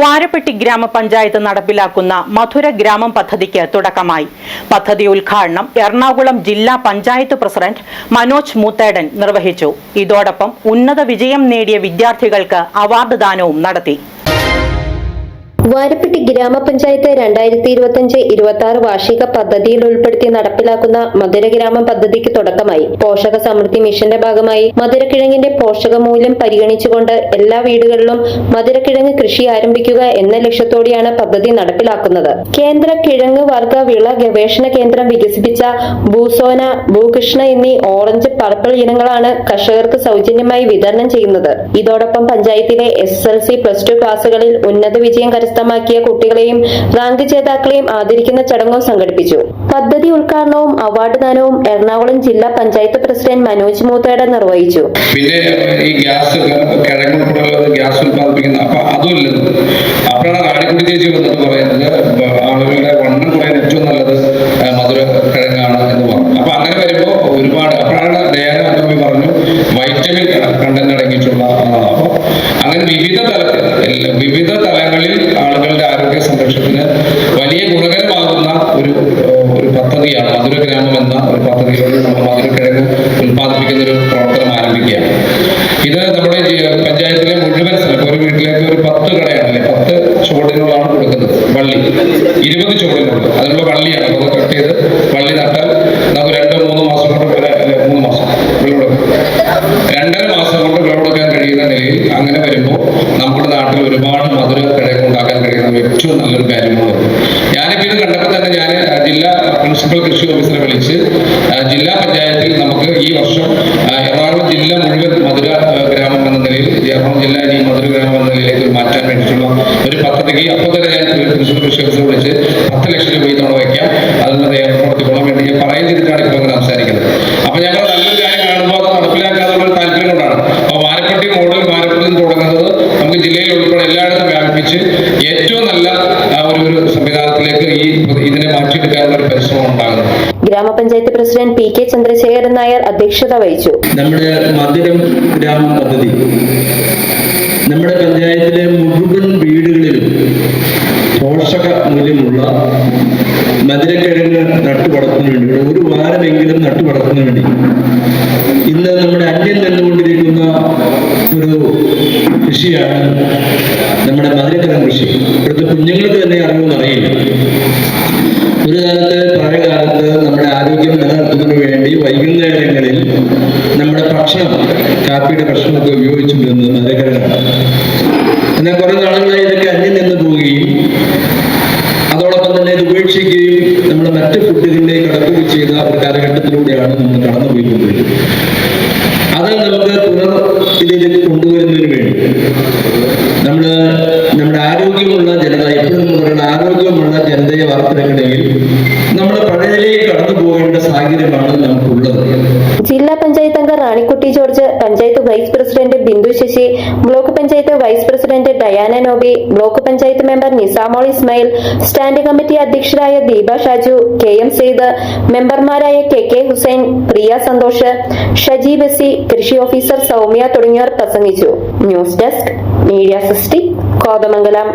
വാരപ്പെട്ടി ഗ്രാമപഞ്ചായത്ത് നടപ്പിലാക്കുന്ന മധുര ഗ്രാമം പദ്ധതിക്ക് തുടക്കമായി. പദ്ധതി ഉദ്ഘാടനം എറണാകുളം ജില്ലാ പഞ്ചായത്ത് പ്രസിഡന്റ് മനോജ് മൂത്തേടൻ നിർവഹിച്ചു. ഇതോടൊപ്പം ഉന്നത വിജയം നേടിയ വിദ്യാർത്ഥികൾക്ക് അവാർഡ് ദാനവും നടത്തി. വാരപ്പെട്ടി ഗ്രാമപഞ്ചായത്ത് രണ്ടായിരത്തി ഇരുപത്തിയഞ്ച് ഇരുപത്തി ആറ് വാർഷിക പദ്ധതിയിൽ ഉൾപ്പെടുത്തി നടപ്പിലാക്കുന്ന മധുരഗ്രാമം പദ്ധതിക്ക് തുടക്കമായി. പോഷക സമൃദ്ധി മിഷന്റെ ഭാഗമായി മധുരക്കിഴങ്ങിന്റെ പോഷക മൂല്യം പരിഗണിച്ചുകൊണ്ട് എല്ലാ വീടുകളിലും മധുരക്കിഴങ്ങ് കൃഷി ആരംഭിക്കുക എന്ന ലക്ഷ്യത്തോടെയാണ് പദ്ധതി നടപ്പിലാക്കുന്നത്. കേന്ദ്ര കിഴങ്ങ് വർഗ വിള ഗവേഷണ കേന്ദ്രം വികസിപ്പിച്ച ഭൂസോന ഭൂകൃഷ്ണ എന്നീ ഓറഞ്ച് പർപ്പിൾ ഇനങ്ങളാണ് കർഷകർക്ക് സൗജന്യമായി വിതരണം ചെയ്യുന്നത്. ഇതോടൊപ്പം പഞ്ചായത്തിലെ S L C plus two ക്ലാസുകളിൽ ഉന്നത വിജയം കരസ്ഥമാക്കിയ കുട്ടികളെയും റാങ്ക് ജേതാക്കളെയും ആദരിക്കുന്ന ചടങ്ങും സംഘടിപ്പിച്ചു. പദ്ധതി ഉദ്ഘാടനവും അവാർഡ് ദാനവും എറണാകുളം ജില്ലാ പഞ്ചായത്ത് പ്രസിഡന്റ് മനോജ് മൂത്തേട നിർവഹിച്ചു. പിന്നെ ഈ ഗ്യാസ് കിഴങ്ങ് ഗ്യാസ് ഉത്പാദിപ്പിക്കുന്ന അപ്പൊ അതുമില്ലെന്ന് അപ്പോഴാണ് കാടിക്കുട്ടി ചേച്ചി വന്നിട്ട് പറയുന്നത്. കണ്ടന്റ് ആളാണ് അങ്ങനെ വിവിധ തലത്തിൽ വിവിധ തലങ്ങളിൽ ആളുകളുടെ ആരോഗ്യ സംരക്ഷണത്തിന് വലിയ ഗുണകരമാകുന്ന ഒരു ഒരു പദ്ധതിയാണ്. മധുര ഗ്രാമം എന്ന ഒരു പദ്ധതിയിലൂടെ നമ്മൾ മധുരക്കിഴങ്ങ് ഉൽപ്പാദിപ്പിക്കുന്ന ഒരു പ്രവർത്തനം ആരംഭിക്കുകയാണ്. ഇത് നമ്മുടെ പഞ്ചായത്തിലെ മുഴുവൻ സ്ഥലം ഒരു വീട്ടിലേക്ക് ഒരു പത്ത് കടയാണല്ലേ പത്ത് ചുവടിനുള്ളതാണ് കൊടുക്കുന്നത് വള്ളി. ഇരുപത് ചുവടിനുള്ളത്. അതിനുള്ള വള്ളിയാണ്. അത് കട്ട് ചെയ്ത് വള്ളി നട്ടാൽ കാര്യമാണ് ഞാനിപ്പോൾ ഇത് കണ്ടപ്പോൾ തന്നെ ഞാൻ ജില്ലാ പ്രിൻസിപ്പൽ കൃഷി ഓഫീസറെ വിളിച്ച് ജില്ലാ പഞ്ചായത്തിൽ നമുക്ക് ഈ വർഷം എറണാകുളം ജില്ല മുഴുവൻ മധുര ഗ്രാമം എന്ന നിലയിൽ എറണാകുളം ജില്ല ഈ മധുര ഗ്രാമം എന്ന നിലയിലേക്ക് മാറ്റാൻ വേണ്ടിയിട്ടുള്ള ഒരു പദ്ധതിക്ക് അപ്പോൾ തന്നെ ഞാൻ പ്രിൻസിപ്പൽ കൃഷി ഓഫീസറെ വിളിച്ച് പത്ത് ലക്ഷം രൂപ തവണ വയ്ക്കാം. അതിനുള്ള ഏർപ്പെടുത്തിക്കൊള്ളാൻ വേണ്ടി ഞാൻ പറയുന്ന ചെയ്തിട്ടാണ് ഒരു ഒരു സംവിധാനത്തിലേക്ക് ഈ ഇതിനെ മാറ്റിയെടുക്കാനുള്ള ഒരു പരിശ്രമം ഉണ്ടാകുന്നത് ഗ്രാമപഞ്ചായത്ത് president P K Chandrasekharan Nair അധ്യക്ഷത വഹിച്ചു. നമ്മുടെ മധുരം ഗ്രാമം പദ്ധതി നമ്മുടെ പഞ്ചായത്തിലെ മുഴുവൻ വീടുകളിലും പോഷക മൂല്യമുള്ള മധുരക്കിഴങ്ങ് നട്ടുവളർത്തുന്നതിന് വേണ്ടി ഒരു വാരമെങ്കിലും നട്ടുവളർത്തുന്നതിന് വേണ്ടി ഇന്ന് നമ്മുടെ അന്യം നിന്നുകൊണ്ടിരിക്കുന്ന ഒരു കൃഷിയാണ് നമ്മുടെ മധുരക്കിഴങ്ങ് കൃഷി. കുഞ്ഞുങ്ങൾക്ക് തന്നെ അറിവൊന്നും അറിയില്ല. ഒരു കാലത്ത് പഴയ കാലത്ത് നമ്മുടെ ആരോഗ്യം നിലനിർത്തുന്നതിന് വേണ്ടി വൈകുന്നേരങ്ങളിൽ നമ്മുടെ ഭക്ഷണം കാപ്പിയുടെ ഭക്ഷണമൊക്കെ ഉപയോഗിച്ചുകൊണ്ടിരുന്നത് മധുരക്കിഴങ്ങാണ് എന്നാൽ കുറെ നാളുകളായി ഇതൊക്കെ അന്യം നിന്ന് പോവുകയും അതോടൊപ്പം തന്നെ ഇത് ഉപേക്ഷിക്കുകയും നമ്മൾ മറ്റു ഫുഡുകളിലേക്ക് കടക്കുകയും ചെയ്ത ഒരു കാലഘട്ടത്തിലൂടെയാണ് നമ്മൾ കടന്നുപോയിക്കൊണ്ടിരിക്കുന്നത് അത് നമുക്ക് പുനർ ഇതിലേക്ക് കൊണ്ടുവരുന്നതിന് വേണ്ടി. നമ്മൾ നമ്മുടെ ആരോഗ്യമുള്ള ജനത എപ്പോഴും നമ്മുടെ ആരോഗ്യമുള്ള ജനതയെ വാർത്തെടുക്കണമെങ്കിൽ നമ്മൾ പഴയതിലേക്ക് കടന്നു സാഹചര്യമാണ് നമുക്കുള്ളത്. ജില്ലാ പഞ്ചായത്ത് അംഗം Ranikutty George panchayat vice president Bindu Sasi block panchayat vice president Diana Noby block panchayat member Nisamol Ismail standing committee അധ്യക്ഷരായ Deepa Shaju K M Syed മെമ്പർമാരായ കെ കെ ഹുസൈൻ പ്രിയ സന്തോഷ് ഷജീബ് ബസി കൃഷി ഓഫീസർ സൗമ്യ തുടങ്ങിയവർ പ്രസംഗിച്ചു. ന്യൂസ് ഡെസ്ക് മീഡിയ സിസ്റ്റി കോതമംഗലം.